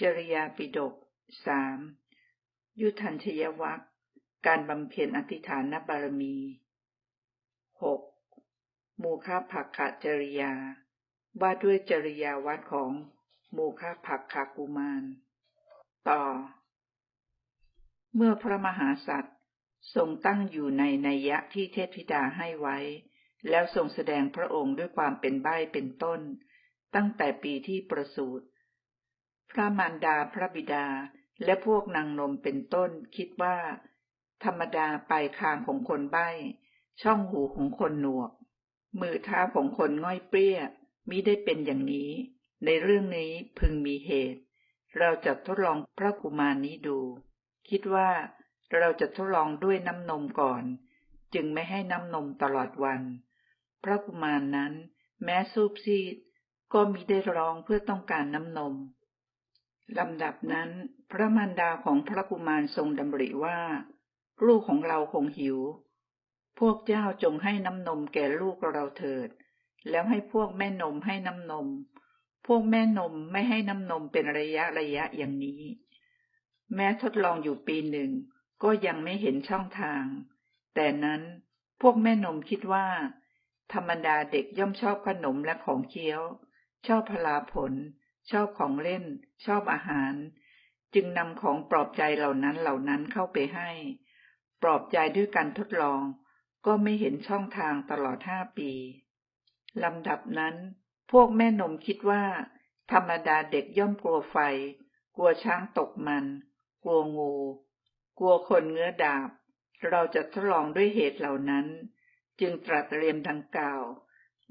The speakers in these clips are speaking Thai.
จริยาปิฎกสามยุทันชยวัคการบำเพ็ญอธิฐานบารมีหกมูคาผักขจริยา ว่าด้วยจริยาวัดของมูคาผักขากุมาร ต่อ เมื่อพระมหาสัตว์ทรงตั้งอยู่ในนัยยะที่เทพธิดาให้ไว้ แล้วทรงแสดงพระองค์ด้วยความเป็นใบ้เป็นต้น ตั้งแต่ปีที่ประสูติ พระมารดาพระบิดาและพวกนางนมเป็นต้นคิดว่า ธรรมดาปลายคางของคนใบ้ ช่องหูของคนหนวก มือเท้าของคนง่อยเปรี้ยมิได้เป็นอย่างนี้ ในเรื่องนี้พึงมีเหตุ เราจะทดลองพระกุมารนนี้ดู คิดว่าเราจะทดลองด้วยน้ำนมก่อน จึงไม่ให้น้ำนมตลอดวัน พระกุมารนนั้น แม้ซูบซีดก็มิได้ร้องเพื่อต้องการน้ำนม ลำดับนั้น พระมารดาของพระกุมารทรงดำริว่า ลูกของเราคงหิว พวกเจ้าจงให้น้ำนมแก่ลูกเราเถิด แล้วให้พวกแม่นมให้น้ำนม พวกแม่นมไม่ให้น้ำนมเป็นระยะระยะอย่างนี้ แม้ทดลองอยู่ปีหนึ่ง ก็ยังไม่เห็นช่องทาง แต่นั้นพวกแม่นมคิดว่า ธรรมดาเด็กย่อมชอบขนมและของเคี้ยว ชอบพลาผล ชอบของเล่น ชอบอาหาร จึงนำของปลอบใจเหล่านั้นเหล่านั้นเข้าไปให้ ปลอบใจด้วยการทดลอง ก็ไม่เห็นช่องทางตลอดห้าปีลำดับนั้น พวกแม่นมคิดว่า ธรรมดาเด็กย่อมกลัวไฟ กลัวช้างตกมัน กลัวงู กลัวคนเงื้อดาบ เราจะทดลองด้วยเหตุเหล่านั้น จึงตรัสเรียนดังกล่าว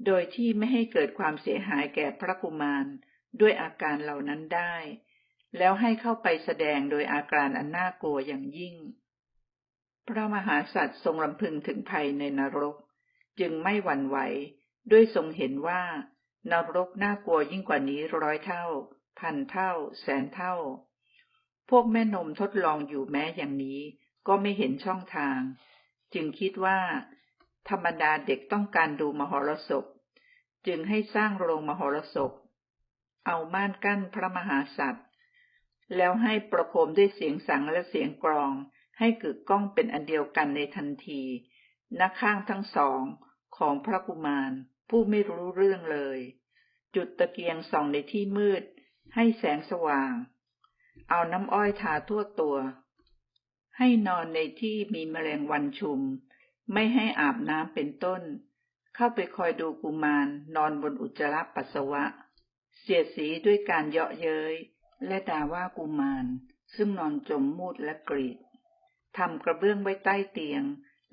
โดยที่ไม่ให้เกิดความเสียหายแก่พระกุมาร ด้วยอาการเหล่านั้นได้ แล้วให้เข้าไปแสดงโดยอาการอันน่ากลัวอย่างยิ่ง พระมหาสัตว์ทรงลำพึงถึงภัยในนรก จึงไม่หวั่นไหว ด้วยทรงเห็นว่านรกน่ากลัวยิ่งกว่านี้ร้อยเท่า พันเท่า แสนเท่า พวกแม่นมทดลองอยู่แม้อย่างนี้ ก็ไม่เห็นช่องทาง จึงคิดว่า ธรรมดาเด็กต้องการดูมหรสพ จึงให้สร้างโรงมหรสพ เอาม่านกั้นพระมหาสัตว์แล้วให้ประโคมด้วยเสียงสังและเสียงกรอง ให้กึกก้องเป็นอันเดียวกันในทันทีนักข้างทั้งสองของพระกุมาร ผู้ไม่รู้เรื่องเลย จุดตะเกียงส่องในที่มืด ให้แสงสว่าง เอาน้ำอ้อยทาทั่วตัว ให้นอนในที่มีแมลงวันชุม ไม่ให้อาบน้ำเป็นต้น เข้าไปคอยดูกุมารนอนบนอุจจาระปัสสาวะ เสียดสีด้วยการเยาะเย้ยและด่าว่ากุมารซึ่งนอนจมมูดและกรีดทำกระเบื้องไว้ใต้เตียง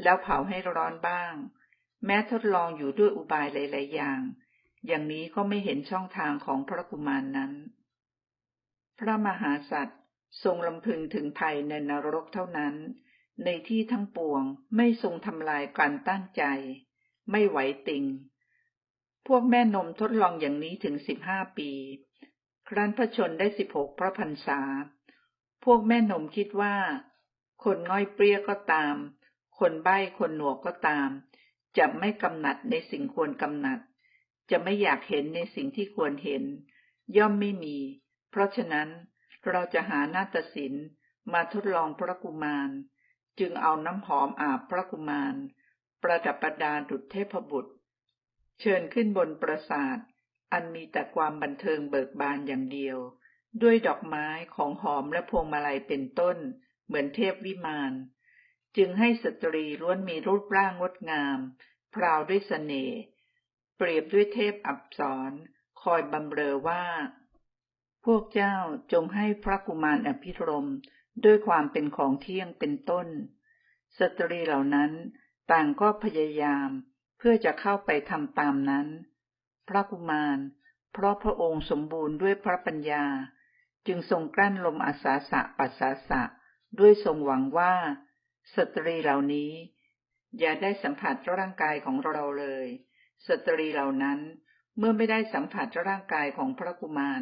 แล้วเผาให้ร้อนบ้าง แม้ทดลองอยู่ด้วยอุบายหลาย ๆ อย่าง อย่างนี้ก็ไม่เห็นช่องทางของพระกุมารนนั้น พระมหาสัตว์ทรงลำพึงถึงภัยในนรกเท่านั้น ในที่ทั้งปวงไม่ทรงทำลายการตั้งใจ ไม่ไหวติง พวกแม่นมทดลองอย่างนี้ถึงสิบห้าปี ครั้นพระชนได้สิบหกพระพรรษา พวกแม่นมคิดว่า คนง่อยเปรี้ยก็ตาม คนใบ้คนหนวกก็ตาม จะไม่กำหนัดในสิ่งควรกำหนัด จะไม่อยากเห็นในสิ่งที่ควรเห็น ย่อมไม่มี เพราะฉะนั้นเราจะหานาฏศิลป์มาทดลองพระกุมาร จึงเอาน้ำหอมอาบพระกุมาร ประดับประดาดุจเทพบุตร เชิญขึ้นบนปราสาท อันมีแต่ความบันเทิงเบิกบานอย่างเดียว ด้วยดอกไม้ของหอมและพวงมาลัยเป็นต้น เหมือนเทพวิมาน จึงให้สตรีล้วนมีรูปร่างงดงาม พราวด้วยสเสน่ห์เปรียบด้วยเทพอับสรคอยบำเรอว่า พวกเจ้าจงให้พระกุมารอภิรมด้วยความเป็นของเที่ยงเป็นต้น สตรีเหล่านั้นต่างก็พยายาม พื่อจะเข้าไปทำตามนั้น พระกุมาร เพราะพระองค์สมบูรณ์ด้วยพระปัญญา จึงทรงกลั้นลมอาสาสะปัสสาสะ ด้วยทรงหวังว่า สตรีเหล่านี้ อย่าได้สัมผัสร่างกายของเราเลย สตรีเหล่านั้นเมื่อไม่ได้สัมผัสร่างกายของพระกุมาร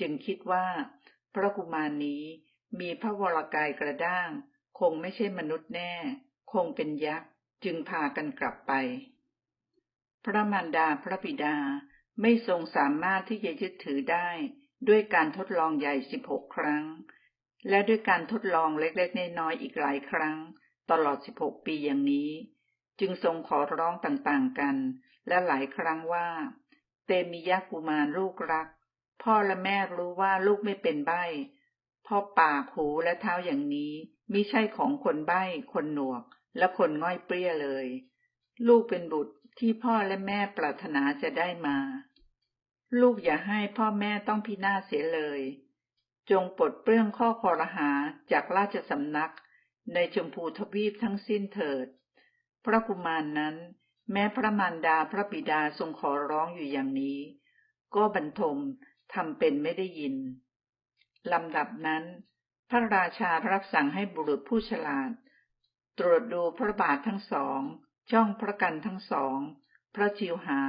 จึงคิดว่า พระกุมารนี้มีพระวรกายกระด้าง คงไม่ใช่มนุษย์แน่ คงเป็นยักษ์ จึงพากันกลับไป พระมารดาพระบิดาไม่ทรงสามารถที่จะยึดถือได้ ด้วยการทดลองใหญ่16ครั้ง และด้วยการทดลองเล็กๆน้อยๆอีกหลายครั้ง ตลอด16ปีอย่างนี้ จึงทรงขอร้องต่างๆกัน และหลายครั้งว่า เตมิยะกุมารลูกรัก พ่อและแม่รู้ว่าลูกไม่เป็นใบ้พ่อปากหูและเท้าอย่างนี้มิใช่ของคนใบ้คนหนวก และคนง่อยเปรี้ยเลย ลูกเป็นบุตร ที่พ่อและแม่ปรารถนาจะได้มา ลูกอย่าให้พ่อแม่ต้องพินาศเสียเลย จงปลดเปลื้องข้อคอรหาจากราชสำนักในชมพูทวีปทั้งสิ้นเถิด พระกุมารนนั้น แม้พระมารดาพระบิดาทรงขอร้องอยู่อย่างนี้ ก็บรรทมทำเป็นไม่ได้ยินลำดับนั้น พระราชารับสั่งให้บุรุษผู้ฉลาด ตรวจดูพระบาททั้งสอง ช่องพระกันทั้งสอง พระจิวหา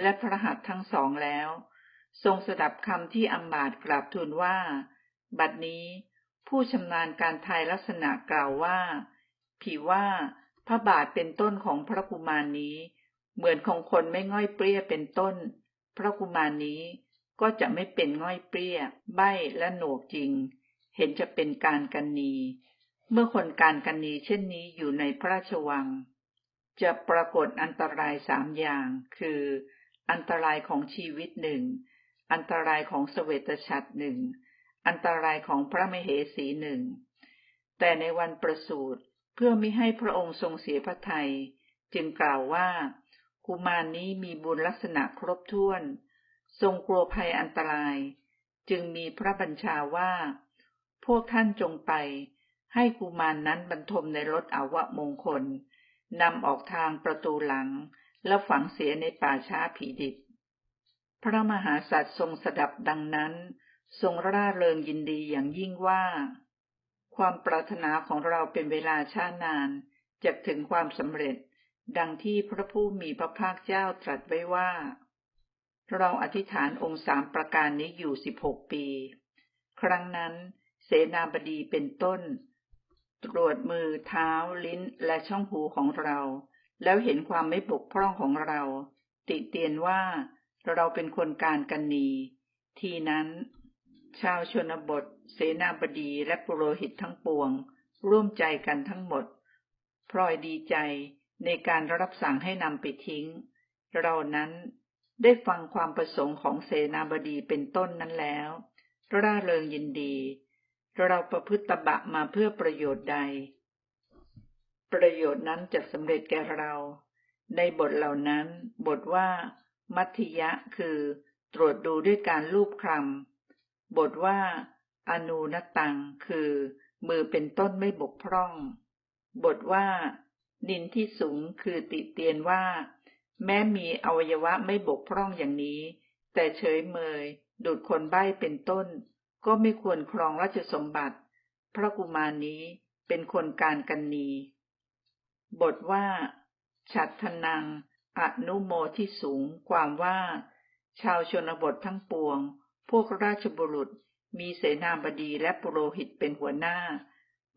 และพระหัตทั้งสองแล้ว ทรงสดับคำที่อัมบาดกราบทูลว่า บัดนี้ผู้ชำนาญการทายลักษณะกล่าวว่า ผีว่าพระบาทเป็นต้นของพระกุมารนนี้ เหมือนของคนไม่ง่อยเปรี้ยเป็นต้น พระกุมารนนี้ก็จะไม่เป็นง่อยเปรี้ย ใบ้และหนวกจริง เห็นจะเป็นการกันนี เมื่อคนการกันนีเช่นนี้อยู่ในพระราชวัง จะปรากฏอันตรายสามอย่าง คือ อันตรายของชีวิตหนึ่ง อันตรายของสเสวตฉัตรหนึ่ง อันตรายของพระมเหสีหนึ่ง แต่ในวันประสูติเพื่อไม่ให้พระองค์ทรงเสียพระทยัยจึงกล่าวว่า กุมารนนี้มีบุญลักษณะครบถ้วน ทรงกลัวภัยอันตราย จึงมีพระบัญชาว่า พวกท่านจงไป ให้กุมารนนั้นบรรทมในรถอาวะมงคล นำออกทางประตูหลัง แล้วฝังเสียในป่าช้าผีดิบ พระมหาสัตว์ทรงสดับดังนั้น ทรงร่าเริงยินดีอย่างยิ่งว่า ความปรารถนาของเราเป็นเวลาช้านานจะถึงความสำเร็จ ดังที่พระผู้มีพระภาคเจ้าตรัสไว้ว่า เราอธิษฐานองค์สามประการนี้อยู่สิบหกปี ครั้งนั้นเสนาบดีเป็นต้น ตรวจมือเท้าลิ้นและช่องหูของเรา แล้วเห็นความไม่บกพร่องของเรา ติเตียนว่าเราเป็นคนการกันนี ทีนั้น ชาวชนบท เสนาบดีและปุโรหิตทั้งปวง ร่วมใจกันทั้งหมด พลอยดีใจในการรับสั่งให้นำไปทิ้ง เรานั้นได้ฟังความประสงค์ของเสนาบดีเป็นต้นนั้นแล้ว ร่าเริงยินดี เราประพฤติตบะมาเพื่อประโยชน์ใด ประโยชน์นั้นจะสำเร็จแก่เรา ในบทเหล่านั้น บทว่า มัธยะคือ ตรวจดูด้วยการลูบคลำบทว่า อนูนตัง คือ มือเป็นต้นไม่บกพร่อง บทว่านินที่สูงคือติเตียนว่า แม้มีอวัยวะไม่บกพร่องอย่างนี้ แต่เฉยเมยดูดคนใบ้เป็นต้น ก็ไม่ควรครองราชสมบัติ พระกุมารนี้เป็นคนการกันนี บทว่า ฉัตรทนัง อนุโมที่สูง ความว่า ชาวชนบททั้งปวง พวกราชบุรุษมีเสนาบดีและปุโรหิตเป็นหัวหน้า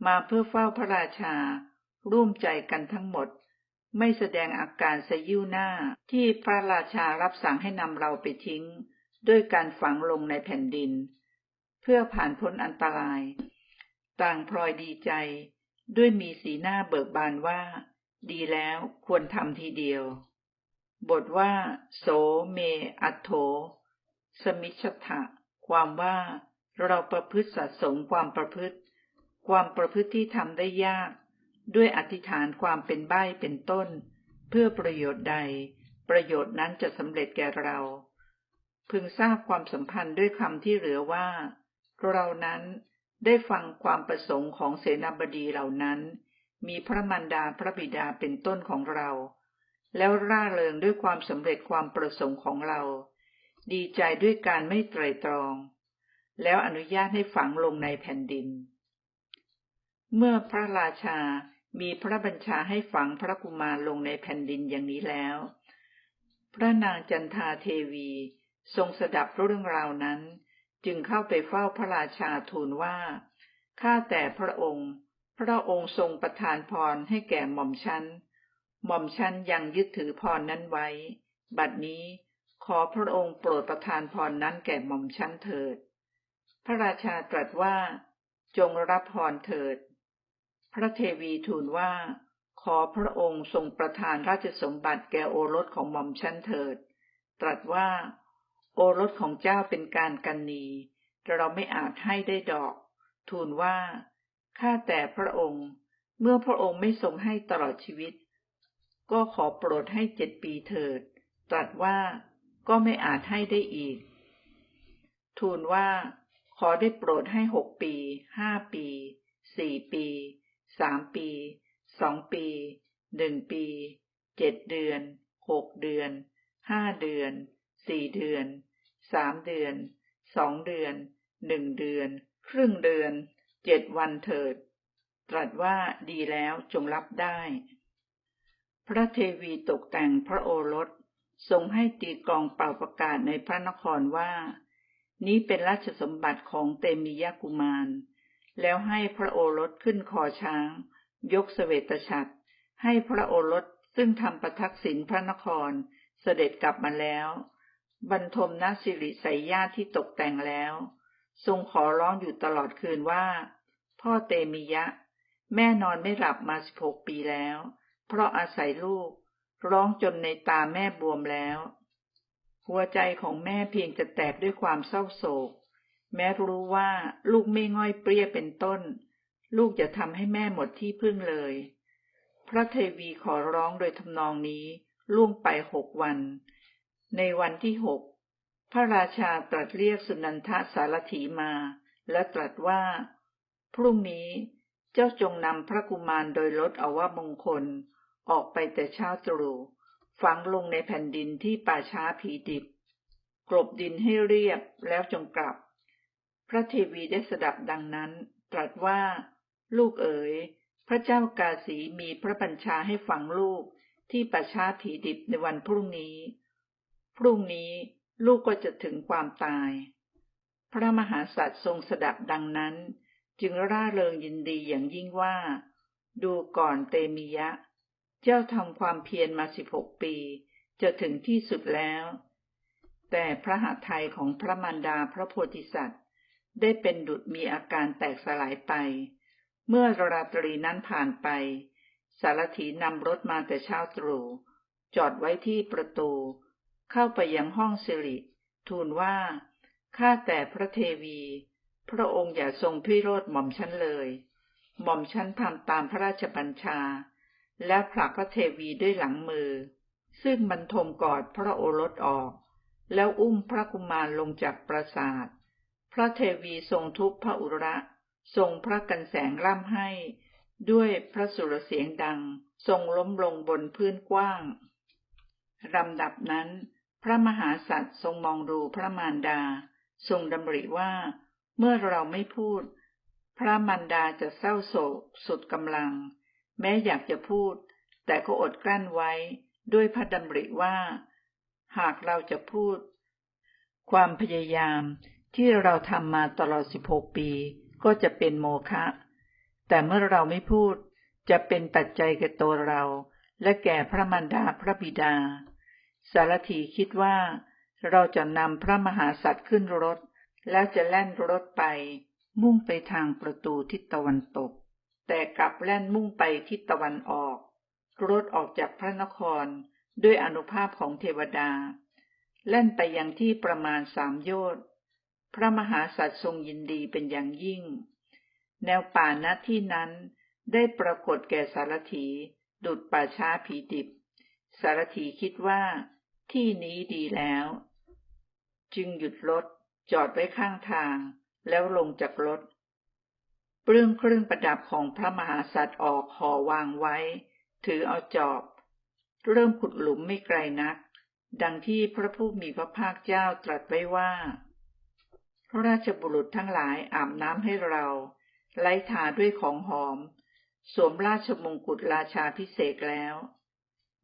มาเพื่อเฝ้าพระราชา ร่วมใจกันทั้งหมด ไม่แสดงอาการสยิ้วหน้าที่พระราชารับสั่งให้นำเราไปทิ้ง ด้วยการฝังลงในแผ่นดิน เพื่อผ่านพ้นอันตราย ต่างพลอยดีใจ ด้วยมีสีหน้าเบิกบานว่า ดีแล้วควรทำทีเดียว บทว่า โสเมอัตโธสมิชทะความว่าเราประพฤติสัตสมความประพฤติ ความประพฤติที่ทำได้ยาก ด้วยอธิษฐานความเป็นใบ้เป็นต้น เพื่อประโยชน์ใด ประโยชน์นั้นจะสำเร็จแก่เรา พึงทราบความสัมพันธ์ด้วยคำที่เหลือว่า เรานั้นได้ฟังความประสงค์ของเสนาบดีเหล่านั้น มีพระมารดาพระบิดาเป็นต้นของเรา แล้วร่าเริงด้วยความสำเร็จความประสงค์ของเรา ดีใจด้วยการไม่ไตรตรอง แล้วอนุญาตให้ฝังลงในแผ่นดิน เมื่อพระราชามีพระบัญชาให้ฝังพระกุมารลงในแผ่นดินอย่างนี้แล้ว พระนางจันทาเทวี ทรงสดับเรื่องราวนั้น จึงเข้าไปเฝ้าพระราชาทูลว่า ข้าแต่พระองค์ พระองค์ทรงประทานพรให้แก่หม่อมชัน หม่อมชันยังยึดถือพรนั้นไว้ บัดนี้ขอพระองค์โปรดประทานพรนั้นแก่หม่อมชันเถิด พระราชาตรัสว่า จงรับพรเถิด พระเทวีทูลว่า ขอพระองค์ทรงประทานราชสมบัติแก่โอรสของหม่อมชันเถิด ตรัสว่า โอรสของเจ้าเป็นการกันนีเราไม่อาจให้ได้ดอก ทูลว่า ข้าแต่พระองค์ เมื่อพระองค์ไม่ทรงให้ตลอดชีวิต ก็ขอโปรดให้เจ็ดปีเถิด ตรัสว่าก็ไม่อาจให้ได้อีก ทูลว่า ขอได้โปรดให้หกปี ห้าปี สี่ปี สามปี สองปี หนึ่งปี เจ็ดเดือน หกเดือน ห้าเดือน สี่เดือนสามเดือนสองเดือนหนึ่งเดือน ครึ่งเดือนเจ็ดวันเถิด ตรัสว่าดีแล้วจงรับได้ พระเทวีตกแต่งพระโอรสทรงให้ตีกองเป่าประกาศในพระนครว่า นี้เป็นราชสมบัติของเตมียกุมาร แล้วให้พระโอรสขึ้นคอช้าง ยกเสวตฉัตรให้พระโอรสซึ่งทำประทักษิณพระนครเสด็จกลับมาแล้ว บรรทมนาสิริใส่ญาติที่ตกแต่งแล้ว ทรงขอร้องอยู่ตลอดคืนว่า พ่อเตมิยะ แม่นอนไม่หลับมาสิบหกปีแล้ว เพราะอาศัยลูก ร้องจนในตาแม่บวมแล้ว หัวใจของแม่เพียงจะแตกด้วยความเศร้าโศก แม้รู้ว่าลูกไม่ง่อยเปรี้ยเป็นต้น ลูกจะทำให้แม่หมดที่พึ่งเลย พระเทวีขอร้องโดยทำนองนี้ล่วงไปหกวัน ในวันที่หกพระราชาตรัสเรียกสุนันทสารถีมา และตรัสว่า พรุ่งนี้เจ้าจงนำพระกุมารโดยลดอวมงคล ออกไปแต่เช้าตรู่ฝังลงในแผ่นดินที่ป่าช้าผีดิบ กลบดินให้เรียบแล้วจงกลับ พระเทวีได้สดับดังนั้น ตรัสว่า ลูกเอ๋ย พระเจ้ากาสีมีพระบัญชาให้ฝังลูกที่ป่าช้าผีดิบในวันพรุ่งนี้ พรุ่งนี้ลูกก็จะถึงความตาย พระมหาสัตว์ทรงสดับดังนั้น จึงร่าเริงยินดีอย่างยิ่งว่า ดูก่อนเตมียะ เจ้าทำความเพียรมาสิบหกปี จะถึงที่สุดแล้ว แต่พระหัตถ์ของพระมารดาพระโพธิสัตว์ ได้เป็นดุจมีอาการแตกสลายไป เมื่อราตรีนั้นผ่านไป สารถีนำรถมาแต่เช้าตรู่จอดไว้ที่ประตู เข้าไปยังห้องสิริ ทูลว่า ข้าแต่พระเทวี พระองค์อย่าทรงพิโรธหม่อมฉันเลย หม่อมฉันทำตามพระราชบัญชา และผลักพระเทวีด้วยหลังมือ ซึ่งบรรทมกอดพระโอรสออก แล้วอุ้มพระกุมารลงจากปราสาท พระเทวีทรงทุบพระอุระ ทรงพระกันแสงร่ำให้ ด้วยพระสุรเสียงดัง ทรงล้มลงบนพื้นกว้างลำดับนั้น พระมหาสัตว์ทรงมองดูพระมารดา ทรงดำริว่า เมื่อเราไม่พูด พระมารดาจะเศร้าโศกสุดกำลัง แม้อยากจะพูด แต่ก็อดกลั้นไว้ด้วยพระดำริว่า หากเราจะพูด ความพยายามที่เราทำมาตลอดสิบหกปีก็จะเป็นโมฆะ แต่เมื่อเราไม่พูดจะเป็นปัจจัยแก่ตัวเรา และแก่พระมารดาพระบิดา สารถีคิดว่าเราจะนำพระมหาสัตว์ขึ้นรถ แล้วจะแล่นรถไป มุ่งไปทางประตูทิศตะวันตก แต่กลับแล่นมุ่งไปทิศตะวันออก รถออกจากพระนครด้วยอนุภาพของเทวดา แล่นไปยังที่ประมาณสามโยชน์พระมหาสัตว์ทรงยินดีเป็นอย่างยิ่ง แนวป่าณที่นั้นได้ปรากฏแก่สารถี ดุดป่าช้าผีดิบ สารถีคิดว่า ที่นี้ดีแล้ว จึงหยุดรถจอดไว้ข้างทางแล้วลงจากรถ เปลื้องเครื่องประดับของพระมหาสัตว์ออกห่อวางไว้ ถือเอาจอบ เริ่มขุดหลุมไม่ไกลนัก ดังที่พระผู้มีพระภาคเจ้าตรัสไว้ว่าพระราชบุรุษทั้งหลายอาบน้ำให้เรา ไล้ทาด้วยของหอม สวมราชมงกุฎราชาพิเศษแล้ว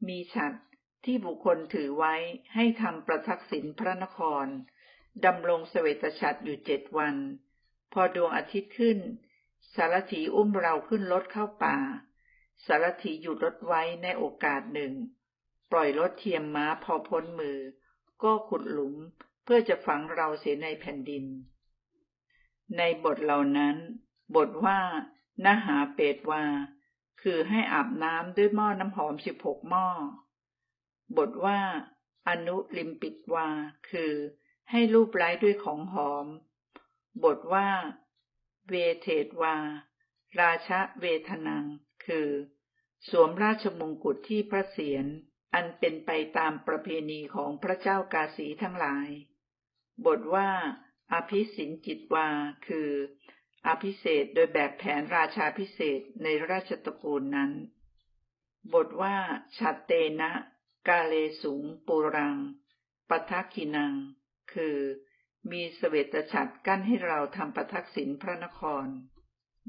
มีฉัด ที่บุคคลถือไว้ให้ทำประทักษิณพระนครดำรงเสวตฉัตรอยู่เจ็ดวัน พอดวงอาทิตย์ขึ้น สารถีอุ้มเราขึ้นรถเข้าป่า สารถีหยุดรถไว้ในโอกาสหนึ่ง ปล่อยรถเทียมม้าพอพ้นมือ ก็ขุดหลุมเพื่อจะฝังเราเสียในแผ่นดิน ในบทเหล่านั้น บทว่านาหาเปตวา คือให้อาบน้ำด้วยหม้อน้ำหอมสิบหกหม้อ บทว่า อนุลิมปิตวา คือให้รูปไล้ด้วยของหอม บทว่า เวเทตวา ราชะเวทนัง คือ สวมราชมงกุฎที่พระเศียร อันเป็นไปตามประเพณีของพระเจ้ากาสีทั้งหลาย บทว่า อภิสินจิตวา คือ อภิเศษโดยแบบแผนราชาพิเศษในราชตระกูลนั้น บทว่าชัดเตนะ กาเลสุงปุรังปทักขินัง คือ มีสเวตฉัตรกั้นให้เราทำประทักษิณพระนคร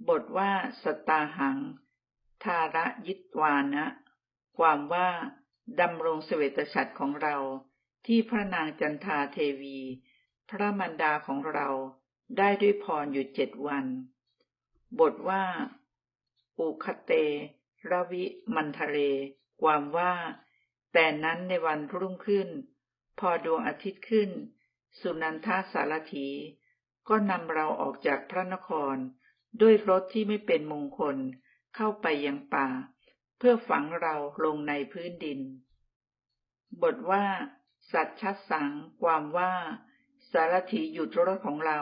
บทว่าสตาหัง ทาระยิตวานะ ความว่าดำรงสเวตฉัตรของเราที่พระนางจันทาเทวี พระมารดาของเราได้ด้วยพรอยู่เจ็ดวัน บทว่า อุคเตรวิมันทะเล ความว่า แต่นั้นในวันรุ่งขึ้น พอดวงอาทิตย์ขึ้น สุนันทาสารถี ก็นำเราออกจากพระนคร ด้วยรถที่ไม่เป็นมงคลเข้าไปยังป่า เพื่อฝังเราลงในพื้นดิน บทว่า สัตชัดสัง ความว่า สารถีหยุดรถของเรา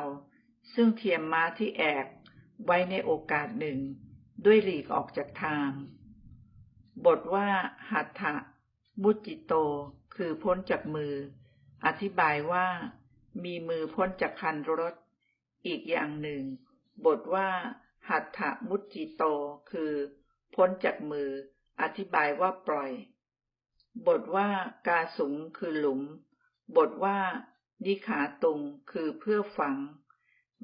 ซึ่งเทียมม้าที่แอกไว้ในโอกาสหนึ่ง ด้วยหลีกออกจากทาง บทว่าหัตถะ มุจิโต คือพ้นจากมือ อธิบายว่า มีมือพ้นจากคันรถ อีกอย่างหนึ่ง บทว่าหัตถะมุจิโต คือ พ้นจากมือ อธิบายว่าปล่อย บทว่ากาสุงคือหลุม บทว่า นิขาตุง คือเพื่อฝัง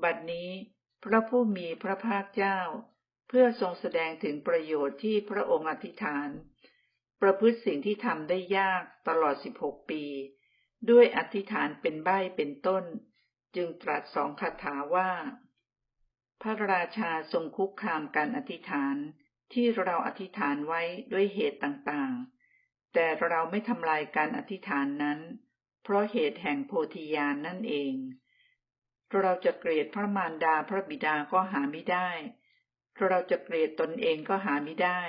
บัดนี้พระผู้มีพระภาคเจ้า เพื่อทรงแสดงถึงประโยชน์ที่พระองค์อธิษฐาน ประพฤติสิ่งที่ทำได้ยากตลอดสิบหกปี ด้วยอธิษฐานเป็นใบ้เป็นต้น จึงตรัสสองคาถาว่า พระราชาทรงคุกคามการอธิษฐานที่เราอธิษฐานไว้ด้วยเหตุต่างๆ แต่เราไม่ทำลายการอธิษฐานนั้น เพราะเหตุแห่งโพธิญาณนนั่นเอง เราจะเกลียดพระมารดาพระบิดาก็หาไม่ได้ เราจะเกลียดตนเองก็หาไม่ได้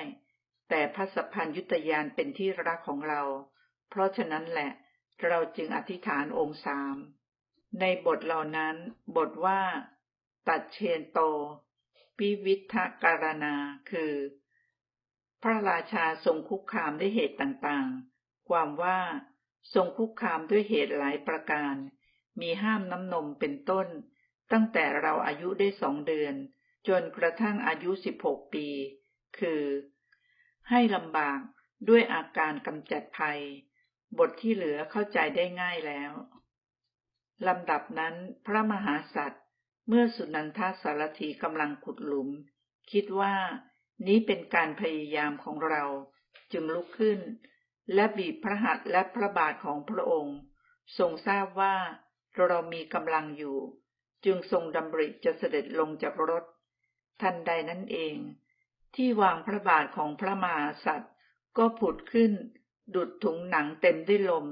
แต่พระสัพพัญยุตยานเป็นที่รักของเรา เพราะฉะนั้นแหละ เราจึงอธิษฐานองค์สาม ในบทเหล่านั้น บทว่า ตัดเชนโต ปิวิทการณา คือ พระราชาทรงคุกคามด้วยเหตุต่างๆ ความว่าทรงคุกคามด้วยเหตุหลายประการ มีห้ามน้ำนมเป็นต้น ตั้งแต่เราอายุได้สองเดือน จนกระทั่งอายุสิบหกปี คือ ให้ลำบากด้วยอาการกำจัดภัย บทที่เหลือเข้าใจได้ง่ายแล้วลำดับนั้นพระมหาสัตว์เมื่อสุนันทาสารถีกำลังขุดหลุม คิดว่านี้เป็นการพยายามของเราจึงลุกขึ้น และบีบพระหัตถ์และพระบาทของพระองค์ ทรงทราบว่าเรามีกำลังอยู่ จึงทรงดำริจะเสด็จลงจากรถ ทันใดนั้นเอง ที่วางพระบาทของพระมหาสัตว์ก็ผุดขึ้น ดุดถุงหนังเต็มด้วยลม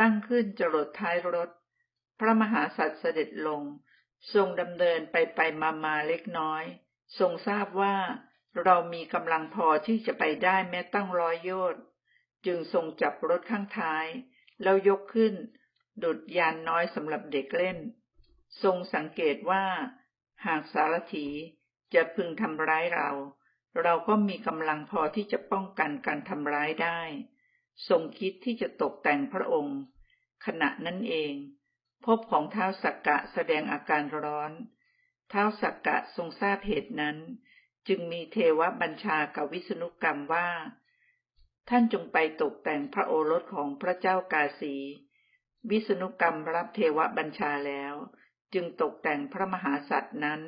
ตั้งขึ้นจรดท้ายรถ พระมหาสัตว์เสด็จลง ทรงดำเนินไปไปมามาเล็กน้อย ทรงทราบว่าเรามีกำลังพอที่จะไปได้แม้ตั้งร้อยโยชน์จึงทรงจับรถข้างท้าย แล้วยกขึ้น ดุดยานน้อยสำหรับเด็กเล่น ทรงสังเกตว่า หากสารถีจะพึงทำร้ายเรา เราก็มีกำลังพอที่จะป้องกันการทำร้ายได้ ทรงคิดที่จะตกแต่งพระองค์ ขณะนั้นเอง พบของเท้าสักกะแสดงอาการร้อน เท้าสักกะทรงทราบเหตุนั้น จึงมีเทวบัญชากับวิษณุกรรมว่า ท่านจงไปตกแต่งพระโอรสของพระเจ้ากาสี วิษณุกรรมรับเทวบัญชาแล้ว จึงตกแต่งพระมหาสัตว์นั้น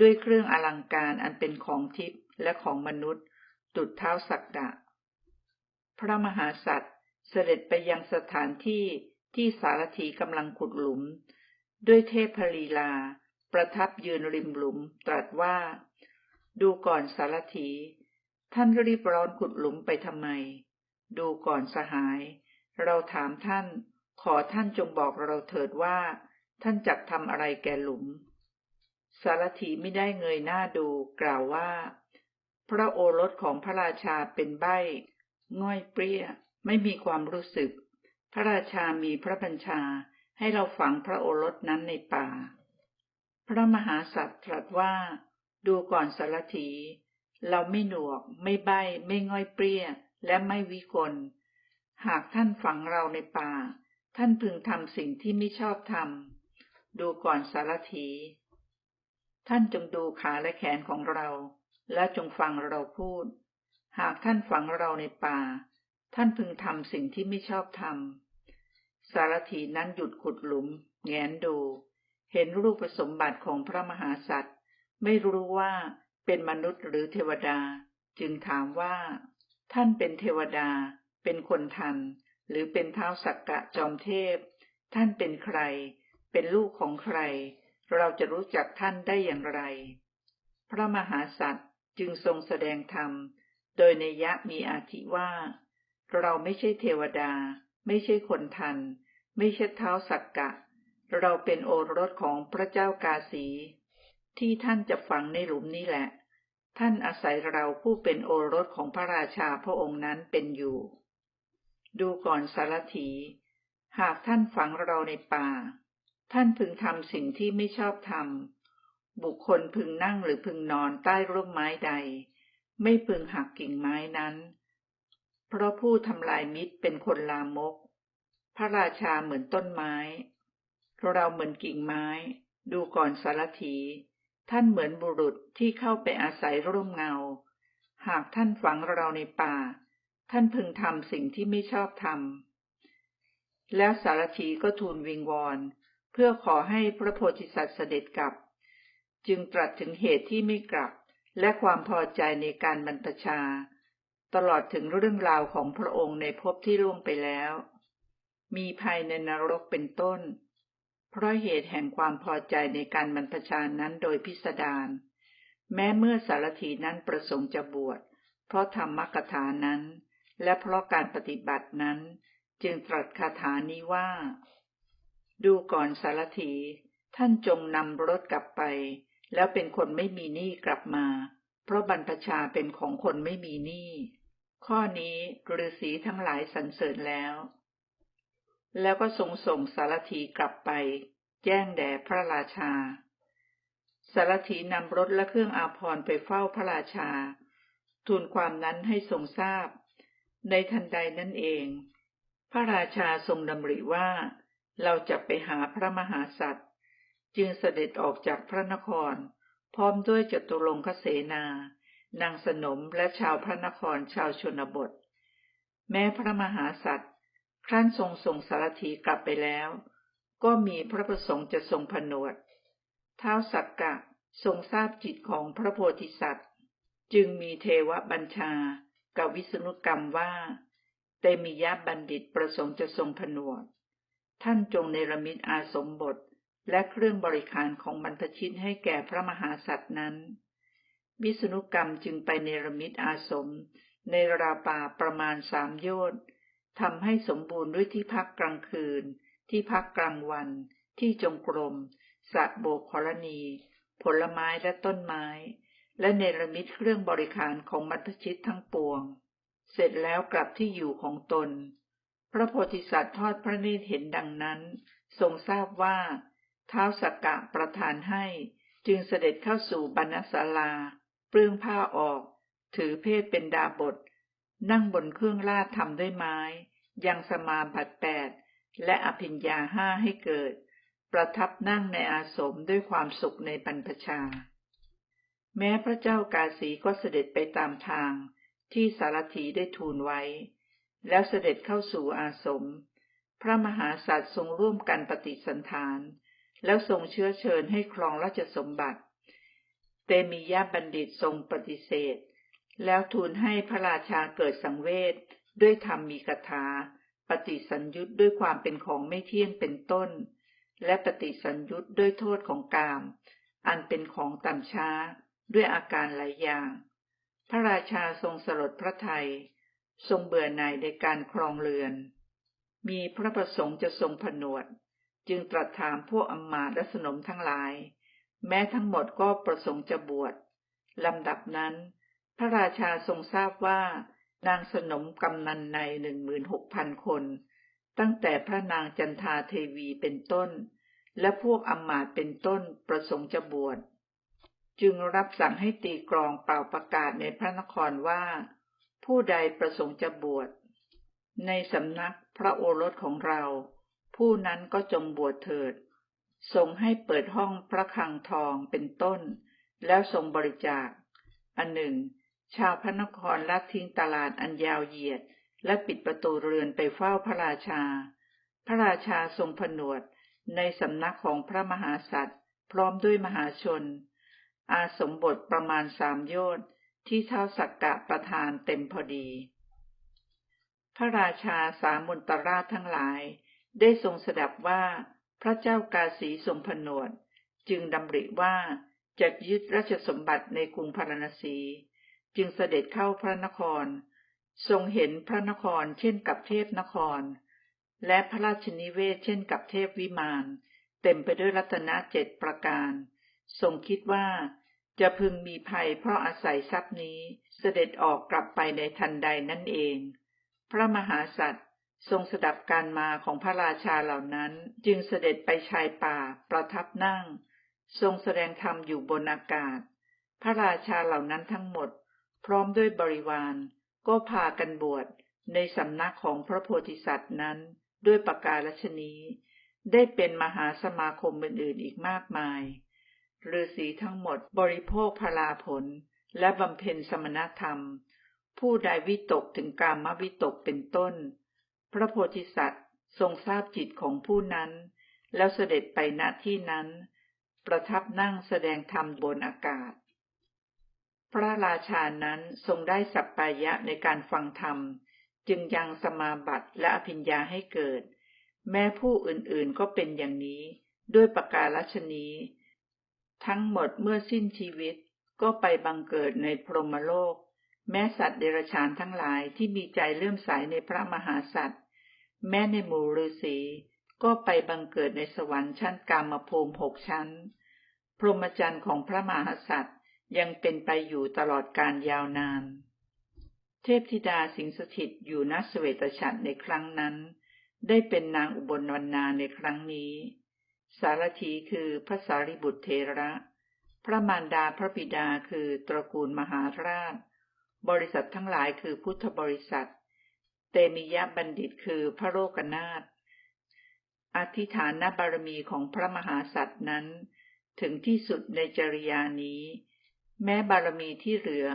ด้วยเครื่องอลังการอันเป็นของทิพย์ และของมนุษย์ตุดเท้าสักกะพระมหาสัตว์เสด็จไปยังสถานที่ที่สารถีกำลังขุดหลุม ด้วยเทพลีลา ประทับยืนริมหลุม ตรัสว่า ดูก่อนสารถี ท่านรีบร้อนขุดหลุมไปทำไม ดูก่อนสหาย เราถามท่าน ขอท่านจงบอกเราเถิดว่า ท่านจักทำอะไรแก่หลุมสารถีไม่ได้เงยหน้าดูกล่าวว่า พระโอรสของพระราชาเป็นใบ้ง่อยเปรี้ย ไม่มีความรู้สึก พระราชามีพระบัญชาให้เราฝังพระโอรสนั้นในป่า พระมหาสัตว์ตรัสว่า ดูก่อนสารถี เราไม่หนวก ไม่ใบ้ไม่ง่อยเปรี้ย และไม่วิกล หากท่านฝังเราในป่า ท่านพึงทำสิ่งที่ไม่ชอบทำดูก่อนสารถี ท่านจงดูขาและแขนของเรา และจงฟังเราพูด หากท่านฝังเราในป่า ท่านพึงทำสิ่งที่ไม่ชอบทำสารถีนั้นหยุดขุดหลุม แงนดู เห็นรูปสมบัติของพระมหาสัตว์ ไม่รู้ว่าเป็นมนุษย์หรือเทวดา จึงถามว่า ท่านเป็นเทวดา เป็นคนทัน หรือเป็นเท้าสักกะจอมเทพ ท่านเป็นใคร เป็นลูกของใคร เราจะรู้จักท่านได้อย่างไร พระมหาสัตว์ จึงทรงแสดงธรรม โดยในยะมีอาทิว่า เราไม่ใช่เทวดา ไม่ใช่คนทัน ไม่ใช่เท้าสักกะ เราเป็นโอรสของพระเจ้ากาสี ที่ท่านจะฝังในหลุมนี้แหละ ท่านอาศัยเราผู้เป็นโอรสของพระราชาพระองค์นั้นเป็นอยู่ ดูก่อนสารถี หากท่านฝังเราในป่า ท่านพึงทำสิ่งที่ไม่ชอบทำ บุคคลพึงนั่งหรือพึงนอนใต้ร่มไม้ใด ไม่พึงหักกิ่งไม้นั้น เพราะผู้ทำลายมิตรเป็นคนลามก พระราชาเหมือนต้นไม้ เราเหมือนกิ่งไม้ ดูก่อนสารถี ท่านเหมือนบุรุษที่เข้าไปอาศัยร่มเงา หากท่านฝังเราในป่า ท่านพึงทำสิ่งที่ไม่ชอบทำแล้วสารถีก็ทูลวิงวอนเพื่อขอให้พระโพธิสัตว์เสด็จกลับ จึงตรัสถึงเหตุที่ไม่กลับ และความพอใจในการบรรพชา ตลอดถึงเรื่องราวของพระองค์ในภพที่ล่วงไปแล้ว มีภัยในนรกเป็นต้น เพราะเหตุแห่งความพอใจในการบรรพชานั้นโดยพิสดารแม้เมื่อสารถีนั้นประสงค์จะบวช เพราะธรรมกถานั้น และเพราะการปฏิบัตินั้น จึงตรัสคาถานี้ว่า ดูก่อนสารถี ท่านจงนำรถกลับไป แล้วเป็นคนไม่มีหนี้กลับมา เพราะบรรพชาเป็นของคนไม่มีหนี้ ข้อนี้ฤาษีทั้งหลายสรรเสริญแล้ว แล้วก็ทรงส่งสารถีกลับไป แจ้งแด่พระราชา สารถีนำรถและเครื่องอาภรณ์ไปเฝ้าพระราชา ทูลความนั้นให้ทรงทราบ ในทันใดนั่นเอง พระราชาทรงดำริว่า เราจะไปหาพระมหาสัตว์ จึงเสด็จออกจากพระนคร พร้อมด้วยจตุรงคเสนา นางสนมและชาวพระนครชาวชนบท แม้พระมหาสัตว์ครั้นทรงส่งสารถีกลับไปแล้ว ก็มีพระประสงค์จะทรงผนวด เท้าสักกะทรงทราบจิตของพระโพธิสัตว์ จึงมีเทวบัญชากับวิษณุกรรมว่า เตมียะบัณฑิตประสงค์จะทรงผนวด ท่านจงเนรมิตอาสมบท และเครื่องบริการของบรรพชิตให้แก่พระมหาสัตว์นั้น วิษณุกรรมจึงไปเนรมิตอาสม ในราป่าประมาณสามโยชน์ทำให้สมบูรณ์ด้วยที่พักกลางคืน ที่พักกลางวัน ที่จงกรมสระโบกครณี ผลไม้และต้นไม้ และเนรมิตเครื่องบริการของบรรพชิตทั้งปวง เสร็จแล้วกลับที่อยู่ของตน พระโพธิสัตว์ทอดพระเนตรเห็นดังนั้น ทรงทราบว่า ท้าสักกะประทานให้ จึงเสด็จเข้าสู่บรรณศาลา เปลื้องผ้าออก ถือเพศเป็นดาบท นั่งบนเครื่องลาดทำด้วยไม้ ยังสมาบัติแปด และอภิญญาห้าให้เกิด ประทับนั่งในอาสมด้วยความสุขในบรรพชา แม้พระเจ้ากาสีก็เสด็จไปตามทาง ที่สารถีได้ทูลไว้ แล้วเสด็จเข้าสู่อาสม พระมหาสัตว์ทรงร่วมกันปฏิสันฐาน แล้วทรงเชื้อเชิญให้ครองราชสมบัติ เตมียะบัณฑิตทรงปฏิเสธ แล้วทูลให้พระราชาเกิดสังเวชด้วยธรรมมีคาถา ปฏิสัญยุตด้วยความเป็นของไม่เที่ยงเป็นต้น และปฏิสัญยุตด้วยโทษของกาม อันเป็นของต่ำช้าด้วยอาการหลายอย่าง พระราชาทรงสลดพระทยัยทรงเบื่อหน่ายในการครองเรือน มีพระประสงค์จะทรงผนวด จึงตรัสถามพวกอำมาและสนมทั้งหลาย แม้ทั้งหมดก็ประสงค์จะบวชลำดับนั้น พระราชาทรงทราบว่านางสนมกำนันในหนึ่งหมื่นหกพันคน ตั้งแต่พระนางจันทาเทวีเป็นต้น และพวกอำมาตเป็นต้นประสงค์จะบวชจึงรับสั่งให้ตีกรองเป่าประกาศในพระนครว่า ผู้ใดประสงค์จะบวชในสำนักพระโอรสของเรา ผู้นั้นก็จงบวชเถิด ทรงให้เปิดห้องพระคลังทองเป็นต้น แล้วทรงบริจาค อันหนึ่ง ชาวพระนครละทิ้งตลาดอันยาวเหยียด และปิดประตูเรือนไปเฝ้าพระราชา พระราชาทรงผนวดในสำนักของพระมหาสัตว์ พร้อมด้วยมหาชน อาสมบทประมาณสามโยชน์ที่เท่าสักกะประธานเต็มพอดี พระราชาสามมนตราชทั้งหลาย ได้ทรงสดับว่าพระเจ้ากาสีทรงผนวด จึงดำริว่าจะยึดราชสมบัติในกรุงพาราณสี จึงเสด็จเข้าพระนคร ทรงเห็นพระนครเช่นกับเทพนคร และพระราชนิเวศเช่นกับเทพวิมาน เต็มไปด้วยรัตนเจ็ดประการ ทรงคิดว่าจะพึงมีภัยเพราะอาศัยทรัพย์นี้เสด็จออกกลับไปในทันใดนั่นเอง พระมหาสัตว์ ทรงสดับการมาของพระราชาเหล่านั้น จึงเสด็จไปชายป่า ประทับนั่ง ทรงแสดงธรรมอยู่บนอากาศ พระราชาเหล่านั้นทั้งหมด พร้อมด้วยบริวาร ก็พากันบวชในสำนักของพระโพธิสัตว์นั้น ด้วยประกาศชนีได้เป็นมหาสมาคมอื่นๆอีกมากมายฤาษีทั้งหมดบริโภคพลาผล และบำเพ็ญสมณธรรม ผู้ใดวิตกถึงกามวิตกเป็นต้น พระโพธิสัตว์ทรงทราบจิตของผู้นั้น แล้วเสด็จไปณที่นั้น ประทับนั่งแสดงธรรมบนอากาศ พระราชานั้นทรงได้สัปปายะในการฟังธรรม จึงยังสมาบัติและอภิญญาให้เกิด แม้ผู้อื่นๆก็เป็นอย่างนี้ด้วยประกาศชนีทั้งหมดเมื่อสิ้นชีวิตก็ไปบังเกิดในพรหมโลก แม้สัตว์เดรัจฉานทั้งหลายที่มีใจเลื่อมใสในพระมหาสัตว์ แม้ในหมู่ฤาษีก็ไปบังเกิดในสวรรค์ชั้นกามภูมิหกชั้น พรหมจรรย์ของพระมหาสัตว์ยังเป็นไปอยู่ตลอดการยาวนาน เทพธิดาสิงสถิตอยู่ณสเวตฉัตรในครั้งนั้น ได้เป็นนางอุบลวรรณาในครั้งนี้ สารถีคือพระสารีบุตรเทระ พระมารดาพระบิดาคือตระกูลมหาราช บริษัททั้งหลายคือพุทธบริษัท เตมิยะบัณฑิตคือพระโลกนาถอธิฐานบารมีของพระมหาสัตว์นั้น ถึงที่สุดในจริยานี้ แม้บารมีที่เหลือ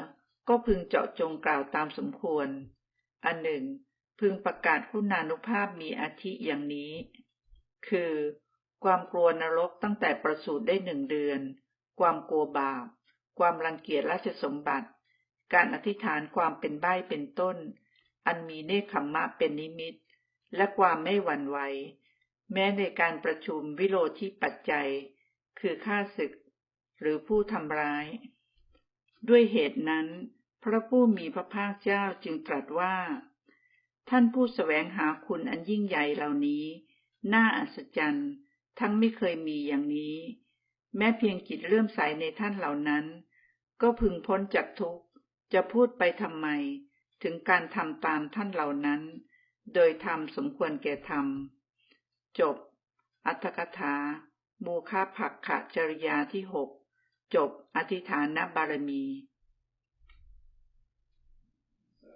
ก็พึงเจาะจงกล่าวตามสมควร อันหนึ่ง พึงประกาศคุณานุภาพมีอาทิอย่างนี้ คือ ความกลัวนรกตั้งแต่ประสูติได้หนึ่งเดือน ความกลัวบาป ความรังเกียจราชสมบัติ การอธิษฐานความเป็นใบ้เป็นต้น อันมีเนคขมมะเป็นนิมิต และความไม่หวั่นไหว แม้ในการประชุมวิโรธิปัจจัย คือฆ่าศึก หรือผู้ทำร้าย ด้วยเหตุนั้น พระผู้มีพระภาคเจ้าจึงตรัสว่า ท่านผู้สแสวงหาคุณอันยิ่งใหญ่เหล่านี้ น่าอัศจรรย์ ทั้งไม่เคยมีอย่างนี้ แม้เพียงจิตเลื่อมใสในท่านเหล่านั้น ก็พึงพ้นจากทุกข์ จะพูดไปทำไม ถึงการทำตามท่านเหล่านั้น โดยทำสมควรแก่ธรรม จบ อัตถกถา มูคาผักขะจริยาที่หก จบ อธิฐานบารมี